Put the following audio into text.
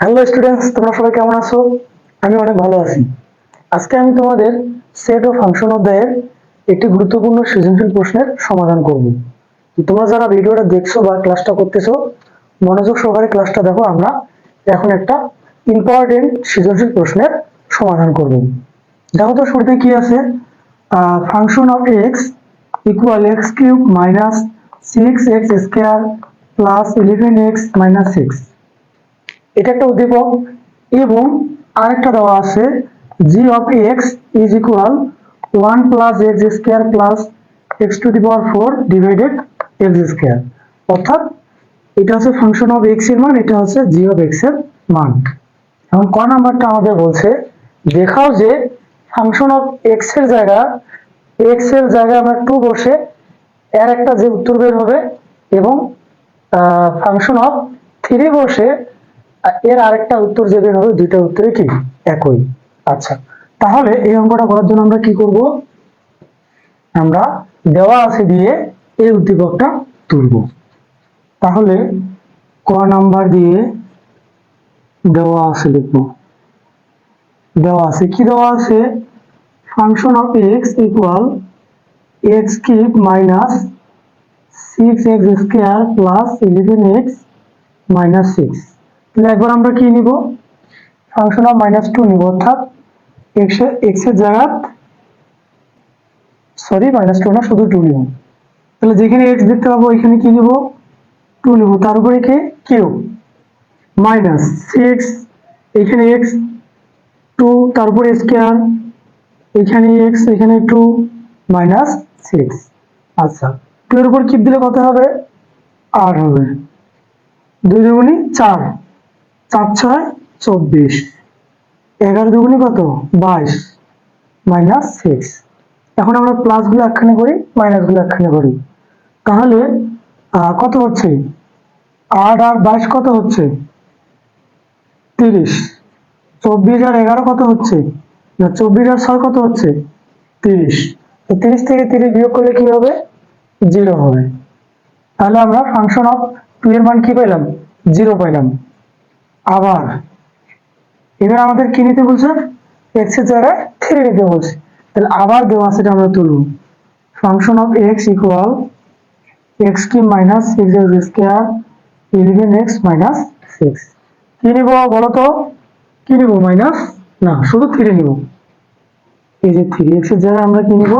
Hello students তোমরা সবাই কেমন আছো? আমি অনেক ভালো আছি। আজকে আমি তোমাদের সেট ও ফাংশন অধ্যায়ের একটি গুরুত্বপূর্ণ সৃজনশীল প্রশ্নের সমাধান করব। তোমরা যারা ভিডিওটা দেখছ বা ক্লাসটা করতেছো, মনোযোগ সহকারে ক্লাসটা দেখো, আমরা এখন একটা ইম্পর্টেন্ট সৃজনশীল প্রশ্নের সমাধান করব। দেখো তো, শুরুতে কি আছে? Function of x equal x cube minus six x square plus eleven x minus six এটা একটা উদ্দীপক এবং আরেকটা দেওয়া আছে g of x is equal one plus x square plus x to the power four divided x square অর্থাৎ এটা হচ্ছে ফাংশন অফ এক্সের মান, এটা হচ্ছে জি অফ এক্সের মান। এখন ক নাম্বারটা আমাদের বলছে, দেখাও যে ফাংশন অফ এক্সের জায়গা এক্সের জায়গায় আমরা টু বসে এর একটা যে উত্তর বের হবে এবং ফাংশন অফ থ্রি বসে এর আরেকটা উত্তর যে বের হবে, দুইটা উত্তরে কি? একই। আচ্ছা তাহলে এই অঙ্কটা করার জন্য আমরা কি করব? আমরা দেওয়া আছে দিয়ে এই উদ্দীপকটা তুলব। তাহলে ক নাম্বার দিয়ে দেওয়া আছে লিখব। দেওয়া আছে, কি দেওয়া আছে? Function of x equal x cube minus six x square plus eleven x minus six তাহলে একবার আমরা কি নিব? ফাংশন অফ মাইনাস টু নিব, অর্থাৎ এক্স এক্সের জায়গা সরি মাইনাস টু না, শুধু টু নিব তাহলে যেখানে এক্স দেখতে পাবো, এখানে কি নিব? টু নিব। তার উপরে কি? কিউ মাইনাস সিক্স এখানে এক্স টু তারপরে স্কোয়ার এখানে এক্স এখানে টু মাইনাস সিক্স আচ্ছা টু এর উপর কিপ দিলে কত হবে? আর হবে। দুই দুগুনি চার। চার ছয় চব্বিশ। এগারো দুগুনি কত? বাইশ। মাইনাস সিক্স এখন আমরা প্লাসগুলো একখানে করি মাইনাসগুলো একখানে করি। তাহলে কত হচ্ছে? আট আর বাইশ কত হচ্ছে? তিরিশ। চব্বিশ আর এগারো কত হচ্ছে? না, চব্বিশ আর ছয় কত হচ্ছে? তিরিশ। তো তিরিশ থেকে তিরিশ বিয়োগ করলে কি হবে? জিরো হবে। তাহলে আমরা ফাংশন অফ টু এর মান কি পেলাম? জিরো পেলাম। আবার। এবার আমাদের কি নিতে বলছে? এক্সের জায়গায় থ্রি নিতে বলছে। তাহলে আবার দেওয়া সেটা আমরা তুলব। Function of x equal x কি minus six x square eleven x minus six কি নিব বলো তো? কি নিব? মাইনাস না, শুধু থ্রি নিব। এই যে থ্রি এক্সের জায়গায় আমরা কি নিব?